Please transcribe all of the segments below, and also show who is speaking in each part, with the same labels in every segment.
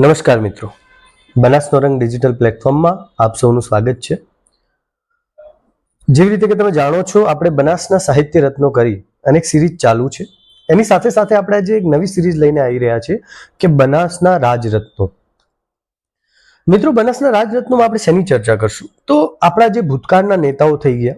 Speaker 1: નમસ્કાર મિત્રો. બનાસનો રંગ ડિજિટલ પ્લેટફોર્મમાં આપ સૌનું સ્વાગત છે. જેવી રીતે કે તમે જાણો છો, આપણે બનાસના સાહિત્ય રત્નો કરી અને એક સિરીઝ ચાલુ છે. એની સાથે સાથે આપણે આજે એક નવી સિરીઝ લઈને આવી રહ્યા છે કે બનાસના રાજરત્નો. મિત્રો, બનાસના રાજરત્નોમાં આપણે શેની ચર્ચા કરશું? તો આપણા જે ભૂતકાળના નેતાઓ થઈ ગયા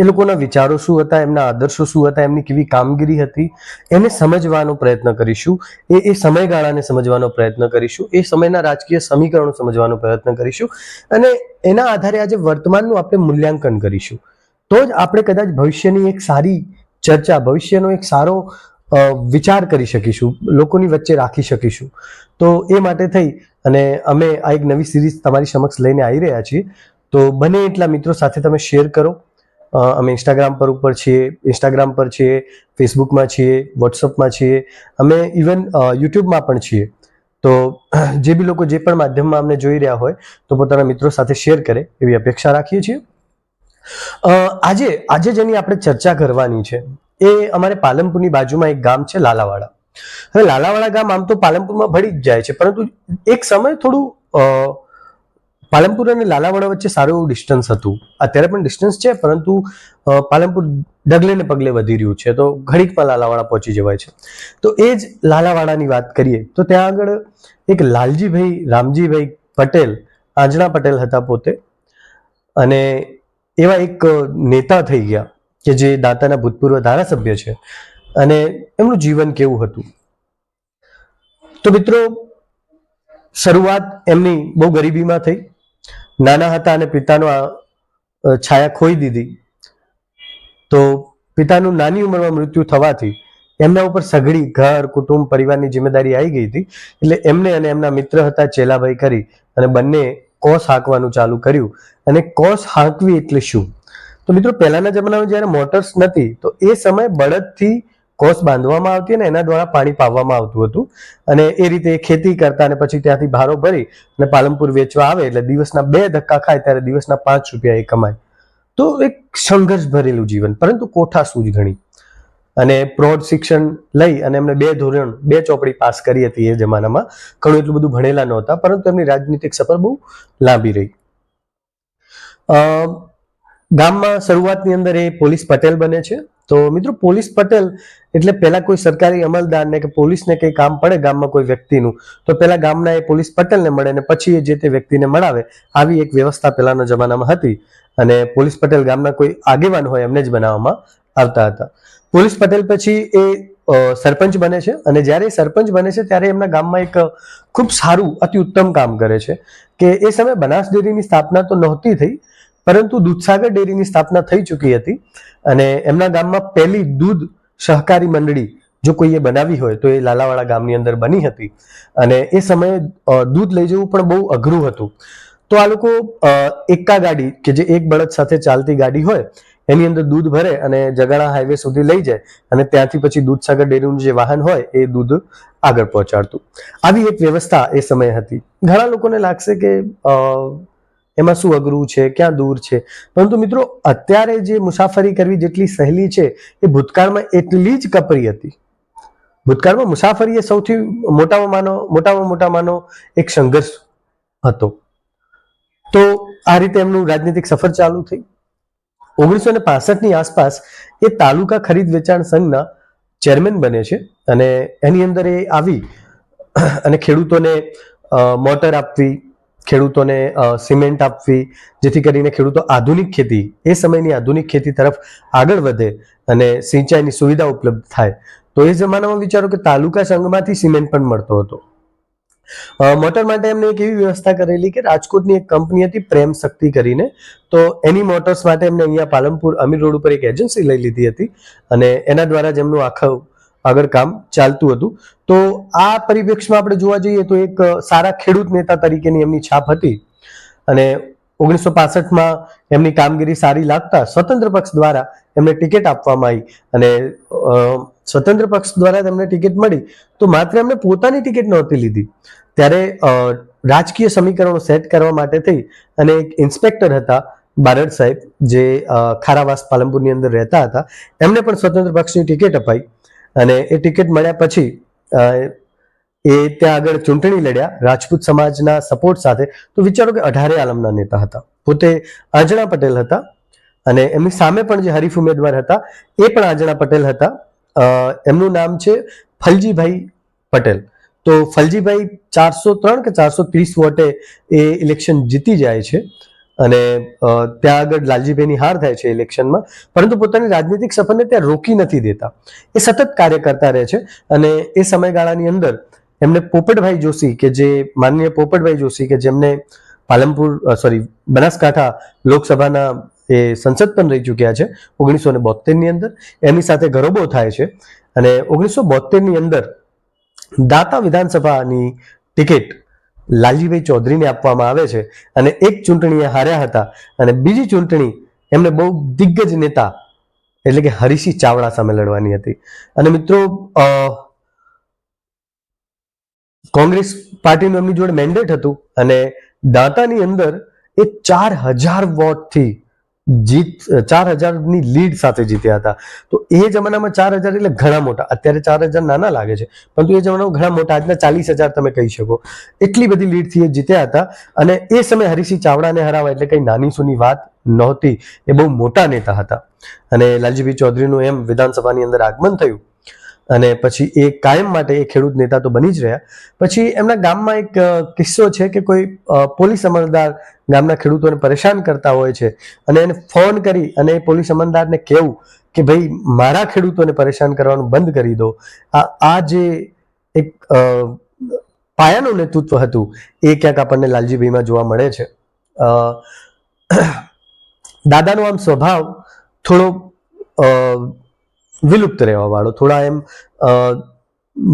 Speaker 1: એ લોકોના વિચારો શું હતા, એમના આદર્શો શું હતા, એમની કેવી કામગીરી હતી, એને સમજવાનો પ્રયત્ન કરીશું. એ એ સમયગાળાને સમજવાનો પ્રયત્ન કરીશું. એ સમયના રાજકીય સમીકરણો સમજવાનો પ્રયત્ન કરીશું. અને એના આધારે આજે વર્તમાનનું આપણે મૂલ્યાંકન કરીશું. તો જ આપણે કદાચ ભવિષ્યની એક સારી ચર્ચા, ભવિષ્યનો એક સારો વિચાર કરી શકીશું, લોકોની વચ્ચે રાખી શકીશું. તો એ માટે થઈ અને અમે આ એક નવી સિરીઝ તમારી સમક્ષ લઈને આવી રહ્યા છીએ. તો બને એટલા મિત્રો સાથે તમે શેર કરો. અમે ઇન્સ્ટાગ્રામ પર ઉપર છીએ ઇન્સ્ટાગ્રામ પર છીએ ફેસબુકમાં છીએ વોટ્સઅપમાં છીએ. અમે ઇવન યુટ્યુબમાં પણ છીએ. તો જે બી લોકો જે પણ માધ્યમમાં અમને જોઈ રહ્યા હોય, તો પોતાના મિત્રો સાથે શેર કરે એવી અપેક્ષા રાખીએ છીએ. આજે આજે જેની આપણે ચર્ચા કરવાની છે, એ અમારે પાલનપુરની બાજુમાં એક ગામ છે લાલાવાડા. હવે લાલાવાડા ગામ આમ તો પાલનપુરમાં ભળી જ જાય છે, પરંતુ એક સમય થોડું પાલનપુર અને લાલાવાડા વચ્ચે સારું એવું ડિસ્ટન્સ હતું. અત્યારે પણ ડિસ્ટન્સ છે, પરંતુ પાલનપુર ડગલે ને પગલે વધી રહ્યું છે. તો ઘડીકમાં લાલાવાડા પહોંચી જવાય છે. તો એ જ લાલાવાડાની વાત કરીએ, તો ત્યાં આગળ એક લાલજીભાઈ, રામજીભાઈ પટેલ, આંજણા પટેલ હતા પોતે. અને એવા એક નેતા થઈ ગયા કે જે દાંતાના ભૂતપૂર્વ ધારાસભ્ય છે. અને એમનું જીવન કેવું હતું. તો મિત્રો, શરૂઆત એમની બહુ ગરીબીમાં થઈ. નાના હતા અને પિતાનો છાયા ખોઈ દીધી. તો પિતાનું નાની ઉંમરમાં મૃત્યુ થવાથી એમના ઉપર સઘળી ઘર, કુટુંબ, પરિવારની જિમ્મેદારી આવી ગઈ હતી. એટલે એમને અને એમના મિત્ર હતા ચેલાભાઈ કરી અને બંને કોસ હાંકવાનું ચાલુ કર્યું. અને કોસ હાંકવી એટલે શું? તો મિત્રો, પહેલાના જમાનામાં જ્યારે મોટર્સ નથી, તો એ સમયે બળદથી કોસ બાંધવામાં આવતી અને એના દ્વારા પાણી પાવવામાં આવતું હતું. અને એ રીતે ખેતી કરતા અને પછી ત્યાંથી ભારો ભરી અને પાલનપુર વેચવા આવે એટલે દિવસના બે ધક્કા ખાય ત્યારે દિવસના પાંચ રૂપિયા એ કમાય. તો એક સંઘર્ષ ભરેલું જીવન, પરંતુ કોઠા સૂજ ઘણી. અને પ્રૌઢ શિક્ષણ લઈ અને એમને બે ધોરણ, બે ચોપડી પાસ કરી હતી એ જમાનામાં. ઘણું એટલું બધું ભણેલા નહોતા, પરંતુ એમની રાજનીતિક સફર બહુ લાંબી રહી. ગામમાં શરૂઆતની અંદર એ પોલીસ પટેલ બને છે. તો મિત્રો પોલીસ પટેલ એટલે પહેલા કોઈ સરકારી અમલદારને કે પોલીસને કંઈ કામ પડે ગામમાં કોઈ વ્યક્તિનું, તો પહેલા ગામના એ પોલીસ પટેલને મળે અને પછી એ જે તે વ્યક્તિને મળાવે, આવી એક વ્યવસ્થા પહેલાના જમાનામાં હતી. અને પોલીસ પટેલ ગામના કોઈ આગેવાન હોય એમને જ બનાવવામાં આવતા હતા. પોલીસ પટેલ પછી એ સરપંચ બને છે અને જ્યારે એ સરપંચ બને છે ત્યારે એમના ગામમાં એક ખૂબ સારું, અતિ ઉત્તમ કામ કરે છે. કે એ સમયે બનાસ ડેરીની સ્થાપના તો નહોતી થઈ પરંતુ દૂધસાગર ડેરીની સ્થાપના થઈ ચૂકી હતી અને એમના ગામમાં પહેલી દૂધ સહકારી મંડળી જો કોઈએ બનાવી હોય તો એ લાલાવાડા ગામની અંદર બની હતી. અને એ સમયે દૂધ લઈ જવું પણ બહુ અઘરું હતું. તો આ લોકો એકા ગાડી કે જે એક બળદ સાથે ચાલતી ગાડી હોય, એની અંદર દૂધ ભરે અને જગાણા હાઈવે સુધી લઈ જાય અને ત્યાંથી પછી દૂધસાગર ડેરીનું જે વાહન હોય એ દૂધ આગળ પહોંચાડતું. આવી એક વ્યવસ્થા એ સમયે હતી. ઘણા લોકોને લાગશે કે એમાં શું અઘરું છે, ક્યાં દૂર છે? પરંતુ મિત્રો, અત્યારે જે મુસાફરી કરવી જેટલી સહેલી છે, એ ભૂતકાળમાં એટલી જ કપરી હતી. ભૂતકાળમાં મુસાફરી એ સૌથી મોટામાં માનો, મોટામાં મોટામાંનો એક સંઘર્ષ હતો. તો આ રીતે એમનું રાજનીતિક સફર ચાલુ થઈ. ઓગણીસો ને પાસઠની આસપાસ એ તાલુકા ખરીદ વેચાણ સંઘના ચેરમેન બને છે અને એની અંદર એ આવી અને ખેડૂતોને મોટર આપવી ખેડૂતોને સિમેન્ટ આપવી, જેથી કરીને ખેડૂતો આધુનિક ખેતી, એ સમયની આધુનિક ખેતી તરફ આગળ વધે અને સિંચાઈની સુવિધા ઉપલબ્ધ થાય. તો એ જમાનામાં વિચારો કે તાલુકા સંઘમાંથી સિમેન્ટ પણ મળતો હતો. મોટર માટે એમને એક એવી વ્યવસ્થા કરેલી કે રાજકોટની એક કંપની હતી પ્રેમ શક્તિ કરીને. તો એની મોટર્સ માટે એમને અહીંયા પાલનપુર અમીર રોડ ઉપર એક એજન્સી લઈ લીધી હતી અને એના દ્વારા જ એમનું આખું આગળ કામ ચાલતું હતું. તો આ પરિપ્રેક્ષમાં આપણે જોવા જઈએ તો એક સારા ખેડૂત નેતા તરીકેની એમની છાપ હતી. અને ઓગણીસો પાસઠમાં એમની કામગીરી સારી લાગતા સ્વતંત્ર પક્ષ દ્વારા એમને ટિકિટ આપવામાં આવી. અને સ્વતંત્ર પક્ષ દ્વારા તેમને ટિકિટ મળી. તો માત્ર એમને પોતાની ટિકિટ નહોતી લીધી. ત્યારે રાજકીય સમીકરણો સેટ કરવા માટે થઈ અને એક ઇન્સ્પેક્ટર હતા, બારડ સાહેબ, જે ખારાવાસ પાલનપુરની અંદર રહેતા હતા. એમને પણ સ્વતંત્ર પક્ષની ટિકિટ અપાઈ. અને એ ટિકિટ મળ્યા પછી એ ત્યાં આગળ ચૂંટણી લડ્યા રાજપૂત સમાજના સપોર્ટ સાથે. તો વિચારો કે અઢારે આલમના નેતા હતા. પોતે આજણા પટેલ હતા અને એમની સામે પણ જે હરીફ ઉમેદવાર હતા, એ પણ આજણા પટેલ હતા. એમનું નામ છે ફલજીભાઈ પટેલ. તો ફલજીભાઈ ચારસો ત્રણ કે ચારસો ત્રીસ વોટે એ ઇલેક્શન જીતી જાય છે. અને ત્યાં આગળ લાલજીભાઈની હાર થાય છે ઇલેક્શનમાં, પરંતુ પોતાની રાજનીતિક સફરને ત્યાં રોકી નથી દેતા. એ સતત કાર્ય કરતા રહે છે અને એ સમયગાળાની અંદર એમને પોપટભાઈ જોશી કે જે માનનીય પોપટભાઈ જોશી કે જેમને પાલનપુર સોરી, બનાસકાંઠા લોકસભાના એ સંસદ પણ રહી ચૂક્યા છે ઓગણીસો ને બોતેરની અંદર. એમની સાથે ગરોબો થાય છે અને ઓગણીસો બોતેરની અંદર દાતા વિધાનસભાની ટિકિટ લાલજીભાઈ ચૌધરીને આપવામાં આવે છે અને એક ચૂંટણી એ હાર્યા હતા અને બીજી ચૂંટણી એમને બહુ દિગ્ગજ નેતા એટલે કે હરીશી ચાવડા સામે લડવાની હતી. અને મિત્રો કોંગ્રેસ પાર્ટીનું એમની જોડે મેન્ડેટ હતું અને દાંતાની અંદર એ ચાર હજાર વોટથી જીત ચાર હજારની લીડ સાથે જીત્યા હતા. તો એ જમાનામાં ચાર હજાર એટલે ઘણા મોટા. અત્યારે ચાર હજાર નાના લાગે છે. પરંતુ એ જમાનામાં ઘણા મોટા. આજના ચાલીસ હજાર તમે કહી શકો. એટલી બધી લીડથી એ જીત્યા હતા. અને એ સમયે હરીસિંહ ચાવડાને હરાવા એટલે કંઈ નાની સૂની વાત નહોતી. એ બહુ મોટા નેતા હતા. અને લાલજીભાઈ ચૌધરીનું એમ વિધાનસભાની અંદર આગમન થયું. અને પછી એ કાયમ માટે એ ખેડૂત નેતા તો બની જ રહ્યા. પછી એમના ગામમાં એક કિસ્સો છે કે કોઈ પોલીસ અમલદાર ગામના ખેડૂતોને પરેશાન કરતા હોય છે અને એને ફોન કરી અને એ પોલીસ અમલદારને કહેવું કે ભાઈ મારા ખેડૂતોને પરેશાન કરવાનું બંધ કરી દો. આ આ જે એક પાયાનું નેતૃત્વ હતું એ ક્યાંક આપણને લાલજીભાઈમાં જોવા મળે છે. દાદાનો આમ સ્વભાવ થોડો વિલુપ્ત રહેવા વાળો. થોડા એમ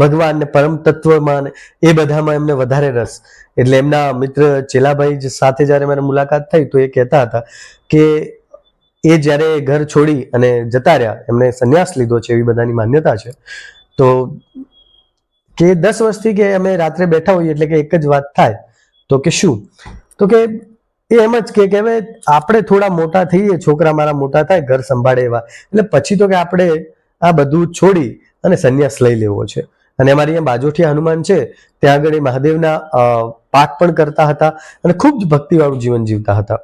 Speaker 1: ભગવાન ને પરમ તત્વમાં એ બધામાં એમને વધારે રસ. એટલે એમના મિત્ર ચેલાભાઈ સાથે જ્યારે મારી મુલાકાત થઈ તો એ કહેતા હતા કે એ જ્યારે ઘર છોડી અને જતા રહ્યા એમને સંન્યાસ લીધો છે એવી બધાની માન્યતા છે, તો કે દસ વર્ષથી કે અમે રાત્રે બેઠા હોઈએ એટલે કે એક જ વાત થાય, તો કે શું? તો કે એ એમ જ કે કે આપણે થોડા મોટા થઈએ, છોકરા મારા મોટા થાય, ઘર સંભાળે એવા. એટલે પછી તો કે આપણે આ બધું છોડી અને સંન્યાસ લઈ લેવો છે. અને અમારી અહીંયા બાજુથી હનુમાન છે, ત્યાં આગળ એ મહાદેવના પાઠ પણ કરતા હતા અને ખૂબ જ ભક્તિવાળું જીવન જીવતા હતા.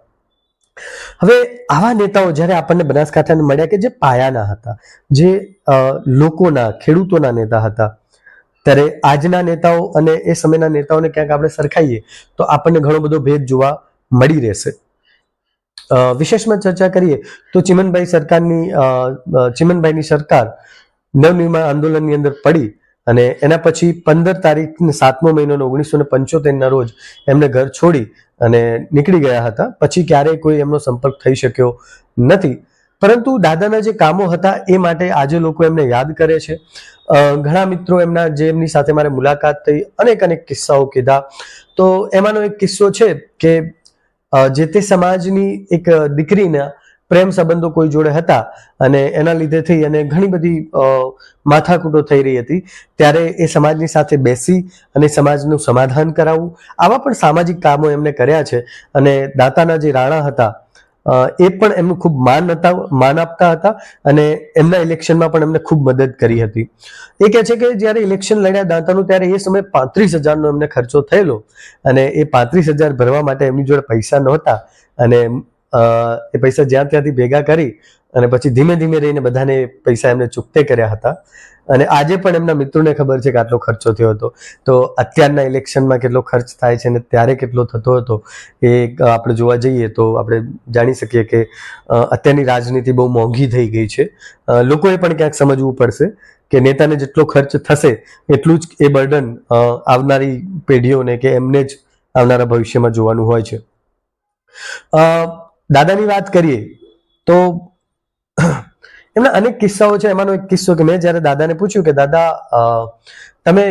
Speaker 1: હવે આવા નેતાઓ જ્યારે આપણને બનાસકાંઠાને મળ્યા કે જે પાયાના હતા, જે લોકોના, ખેડૂતોના નેતા હતા, ત્યારે આજના નેતાઓ અને એ સમયના નેતાઓને ક્યાંક આપણે સરખાઈએ, તો આપણને ઘણો બધો ભેદ જોવા મળી રહેશે. વિશેષમાં ચર્ચા કરીએ તો ચિમનભાઈ સરકારની ચિમનભાઈની સરકાર નવનિર્માણ આંદોલનની અંદર પડી અને એના પછી પંદર તારીખ સાતમો મહિનો ઓગણીસો ને પંચોતેરના રોજ એમને ઘર છોડી અને નીકળી ગયા હતા. પછી ક્યારેય કોઈ એમનો સંપર્ક થઈ શક્યો નથી. પરંતુ દાદાના જે કામો હતા એ માટે આજે લોકો એમને યાદ કરે છે. ઘણા મિત્રો એમના જે એમની સાથે મારે મુલાકાત થઈ, અનેક અનેક કિસ્સાઓ કીધા. તો એમાંનો એક કિસ્સો છે કે જે તે સમાજની એક દીકરીના પ્રેમ સંબંધો કોઈ જોડે હતા અને એના લીધે થઈ અને ઘણી બધી માથાકૂટો થઈ રહી હતી, ત્યારે એ સમાજની સાથે બેસી અને સમાજનું સમાધાન કરાવવું, આવા પણ સામાજિક કામો એમને કર્યા છે અને દાતાના જે રાણા હતા એ પણ એમનું ખૂબ માન હતા માન આપતા હતા અને એમના ઇલેક્શનમાં પણ એમને ખૂબ મદદ કરી હતી. એ કહે છે કે જ્યારે ઇલેક્શન લડ્યા દાંતાનું ત્યારે એ સમયે પાંત્રીસ હજારનો એમને ખર્ચો થયેલો અને એ પાંત્રીસ હજાર ભરવા માટે એમની જોડે પૈસા નહોતા અને એ પૈસા જ્યાં ત્યાંથી ભેગા કરી અને પછી ધીમે ધીમે રહીને બધાને પૈસા એમને ચૂકતે કર્યા હતા. અને આજે પણ એમના મિત્રોને ખબર છે કે આટલો ખર્ચો થયો હતો. તો અત્યારના ઇલેક્શનમાં કેટલો ખર્ચ થાય છે અને ત્યારે કેટલો થતો હતો એ આપણે જોવા જઈએ તો આપણે જાણી શકીએ કે અત્યારની રાજનીતિ બહુ મોંઘી થઈ ગઈ છે. લોકોએ પણ ક્યાંક સમજવું પડશે કે નેતાને જેટલો ખર્ચ થશે, એટલું જ એ બર્ડન આવનારી પેઢીઓને કે એમને જ આવનારા ભવિષ્યમાં જોવાનું હોય છે. દાદાની વાત કરીએ તો એમના અનેક કિસ્સાઓ છે. એમાંનો એક કિસ્સો કે મેં જ્યારે દાદાને પૂછ્યું કે, દાદા તમે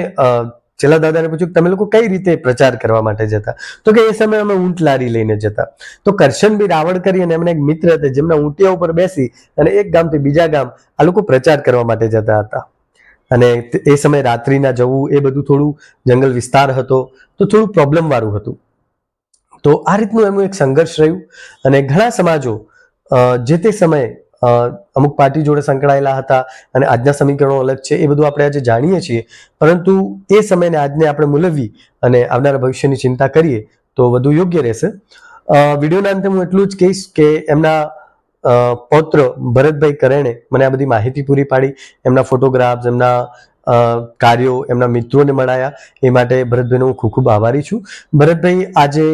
Speaker 1: છેલ્લા દાદાને પૂછ્યું તમે લોકો કઈ રીતે પ્રચાર કરવા માટે જતા? તો કે, એ સમયે અમે ઊંટ લારી લઈને જતા. તો કરશનબી રાવળ કરી અને એમના એક મિત્ર હતા, જેમના ઊંટિયા ઉપર બેસી અને એક ગામથી બીજા ગામ આ લોકો પ્રચાર કરવા માટે જતા હતા. અને એ સમયે રાત્રિના જવું એ બધું થોડું જંગલ વિસ્તાર હતો, તો થોડું પ્રોબ્લેમ વાળું હતું. તો આ રીતનું એમનું એક સંઘર્ષ રહ્યું અને ઘણા સમાજો જે તે સમયે અમુક પાર્ટી જોડે સંકળાયેલા હતા અને આજના સમીકરણો અલગ છે, એ બધું આપણે આજે જાણીએ છીએ. પરંતુ એ સમયને આજને આપણે મૂલવી અને આવનારા ભવિષ્યની ચિંતા કરીએ તો વધુ યોગ્ય રહેશે. વિડીયોના અંતે હું એટલું જ કહીશ કે એમના પૌત્ર ભરતભાઈ કરેણે મને આ બધી માહિતી પૂરી પાડી. એમના ફોટોગ્રાફ્સ, એમના કાર્યો, એમના મિત્રોને મળાયા. એ માટે ભરતભાઈનો હું ખૂબ ખૂબ આભારી છું. ભરતભાઈ આજે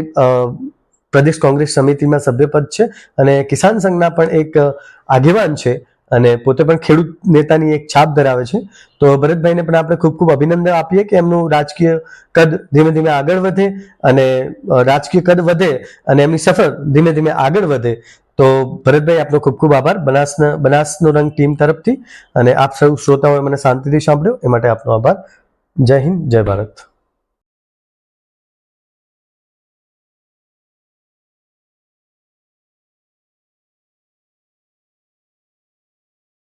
Speaker 1: પ્રદેશ કોંગ્રેસ સમિતિમાં સભ્યપદ છે અને કિસાન સંઘના પણ એક આગેવાન છે અને પોતે પણ ખેડૂત નેતાની એક છાપ ધરાવે છે. તો ભરતભાઈને પણ આપણે ખૂબ ખૂબ અભિનંદન આપીએ કે એમનું રાજકીય કદ ધીમે ધીમે આગળ વધે અને રાજકીય કદ વધે અને એમની સફર ધીમે ધીમે આગળ વધે. તો ભરતભાઈ, આપનો ખૂબ ખૂબ આભાર. બનાસના, બનાસનો રંગ ટીમ તરફથી અને આપ સૌ શ્રોતાઓએ મને શાંતિથી સાંભળ્યો. એ માટે આપનો આભાર. જય હિન્દ, જય ભારત.